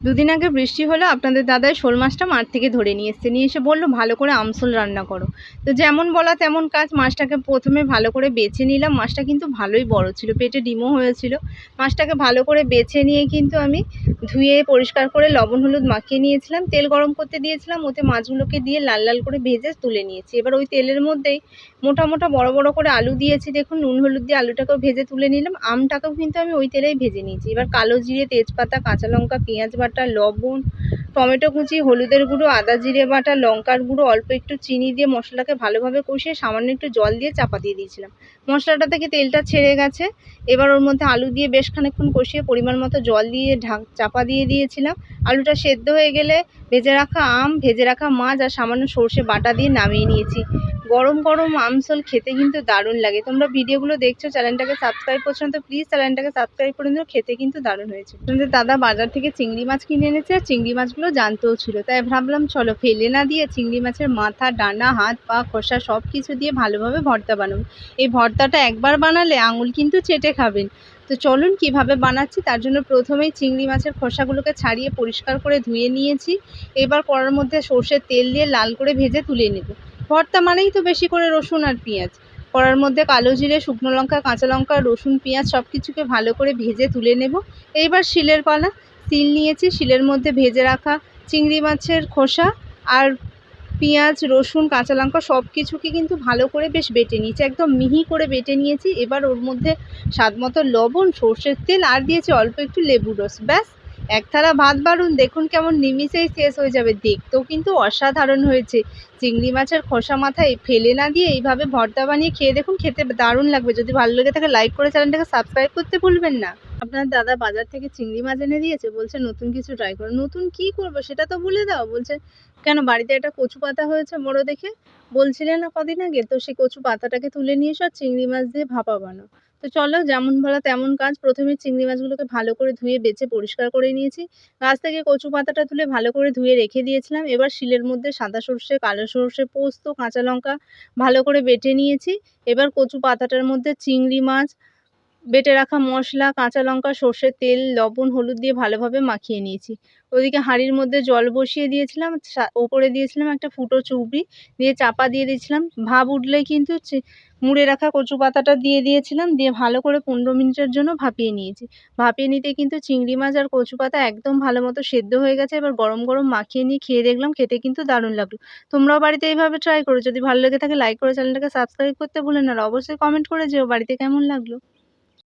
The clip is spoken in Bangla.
দুদিন আগে বৃষ্টি হলো, আপনাদের দাদাই শোল মাছটা মাঠ থেকে ধরে নিয়ে এসছে। নিয়ে এসে বলল, ভালো করে আমসল রান্না করো। তো যেমন বলা তেমন কাজ, মাছটাকে প্রথমে ভালো করে বেছে নিলাম। মাছটা কিন্তু ভালোই বড় ছিল, পেটে ডিমও হয়েছিল। মাছটাকে ভালো করে বেছে নিয়ে কিন্তু আমি ধুয়ে, পরিষ্কার করে লবণ, হলুদ মাখিয়ে নিয়েছিলাম। তেল গরম করতে দিয়েছিলাম, ওতে মাছগুলোকে দিয়ে লাল লাল করে ভেজে তুলে নিয়েছি। এবার ওই তেলের মধ্যেই মোটা মোটা বড় বড় করে আলু দিয়েছি। দেখুন, নুন, হলুদ দিয়ে আলুটাকেও ভেজে তুলে নিলাম। আমটাকেও কিন্তু আমি ওই তেলেই ভেজে নিয়েছি। এবার কালো জিরে, তেজপাতা, কাঁচা লঙ্কা, পেঁয়াজ বাটা, লবণ, টমেটো কুচি, হলুদের গুঁড়ো, আদা জিরে বাটা, লঙ্কার গুঁড়ো, অল্প একটু চিনি দিয়ে মশলাকে ভালোভাবে কষিয়ে সামান্য একটু জল দিয়ে চাপা দিয়ে দিয়েছিলাম। মশলাটা থেকে তেলটা ছেড়ে গেছে। এবার ওর মধ্যে আলু দিয়ে বেশ খানিকক্ষণ কষিয়ে পরিমাণ মতো জল দিয়ে ঢাক, চাপা দিয়ে দিয়েছিলাম। আলুটা সেদ্ধ হয়ে গেলে ভেজে রাখা আম, ভেজে রাখা মাছ আর সামান্য সর্ষে বাটা দিয়ে নামিয়ে নিয়েছি। গরম গরম আমসল খেতে কিন্তু দারুণ লাগে। তোমরা ভিডিওগুলো দেখছ, চ্যানেলটাকে সাবস্ক্রাইব করছ না, তো প্লিজ চ্যানেলটাকে সাবস্ক্রাইব করে নিও, খেতে কিন্তু দারুণ হয়েছে। দাদা বাজার থেকে চিংড়ি মাছ কিনে এনেছে আর চিংড়ি মাছগুলো জানতেও ছিল। তাই ভাবলাম, চলো ফেলে না দিয়ে চিংড়ি মাছের মাথা, ডানা, হাত, পা, খোসা সব কিছু দিয়ে ভালোভাবে ভর্তা বানাবো। এই ভর্তাটা একবার বানালে আঙুল কিন্তু চেটে খাবেন। তো চলুন কীভাবে বানাচ্ছি? তার জন্য প্রথমেই চিংড়ি মাছের খোসাগুলোকে ছাড়িয়ে পরিষ্কার করে ধুয়ে নিয়েছি। এবার কড়ার মধ্যে সর্ষের তেল দিয়ে লাল করে ভেজে তুলে নেব। ভর্তা মানেই তো বেশি করে রসুন আর পেঁয়াজ। কড়ার মধ্যে কালো জিরে, শুকনো লঙ্কা, কাঁচা লঙ্কা, রসুন, পেঁয়াজ সব কিছুকে ভালো করে ভেজে তুলে নেব। এইবার শিলের পালা। তিল নিয়েছি। শিলের মধ্যে ভেজে রাখা চিংড়ি মাছের খোসা আর পেঁয়াজ, রসুন, কাঁচা লঙ্কা সব কিছুকে কিন্তু ভালো করে বেশ বেটে নিয়েছি। একদম মিহি করে বেটে নিয়েছি। এবার ওর মধ্যে স্বাদ মতো লবণ, সর্ষের তেল আর দিয়েছি অল্প একটু লেবু রস। ব্যাস, এক থালা ভাত বাড়ুন, দেখুন কেমন নিমিষেই শেষ হয়ে যাবে। দেখতেও কিন্তু অসাধারণ হয়েছে। চিংড়ি মাছের খোসা মাথায় ফেলে না দিয়ে এইভাবে ভর্তা বানিয়ে খেয়ে দেখুন, খেতে দারুণ লাগবে। যদি ভালো লেগে থাকে লাইক করে চ্যানেলটাকে সাবস্ক্রাইব করতে ভুলবেন না। আপনার দাদা বাজার থেকে চিংড়ি মাছ এনে দিয়েছে, বলছে নতুন কিছু ট্রাই করো। নতুন কি করব সেটা তো বলে দাও বলছে, কেন বাড়িতে একটা কচু পাতা হয়েছে বড় দেখে? বলছিলে না কদিন আগে, তো সেই কচু পাতাটাকে তুলে নিয়ে এসো চিংড়ি মাছ দিয়ে ভাপা বানাও। তো চলো, যেমন বলা তেমন কাজ, প্রথমে চিংড়ি মাছগুলোকে ভালো করে ধুয়ে বেছে পরিষ্কার করে নিয়েছি। গাছ থেকে কচু পাতাটা তুলে ভালো করে ধুয়ে রেখে দিয়েছিলাম। এবার শিলের মধ্যে সাদা সর্ষে, কালো সর্ষে, পোস্ত, কাঁচা লঙ্কা ভালো করে বেটে নিয়েছি। এবার কচু পাতাটার মধ্যে চিংড়ি মাছ বেটে রাখা মশলা, কাঁচা লঙ্কা, সর্ষের তেল, লবণ, হলুদ দিয়ে ভালোভাবে মাখিয়ে নিয়েছি। ওদিকে হাঁড়ির মধ্যে জল বসিয়ে দিয়েছিলাম ওপরে দিয়েছিলাম একটা ফুটো চুবড়ি, দিয়ে চাপা দিয়ে দিয়েছিলাম। ভাব উঠলেই কিন্তু মুড়ে রাখা কচু পাতাটা দিয়ে দিয়েছিলাম, দিয়ে ভালো করে পনেরো মিনিটের জন্য ভাপিয়ে নিয়েছি। ভাপিয়ে নিতে কিন্তু চিংড়ি মাছ আর কচু পাতা একদম ভালো মতো সেদ্ধ হয়ে গেছে, এবার গরম গরম মাখিয়ে নিয়ে খেয়ে দেখলাম, খেতে কিন্তু দারুণ লাগল। তোমরাও বাড়িতে এইভাবে ট্রাই করো, যদি ভালো লেগে থাকে লাইক করে চ্যানেলটাকে সাবস্ক্রাইব করতে ভুলে না অবশ্যই কমেন্ট করে যেও, বাড়িতে কেমন লাগল?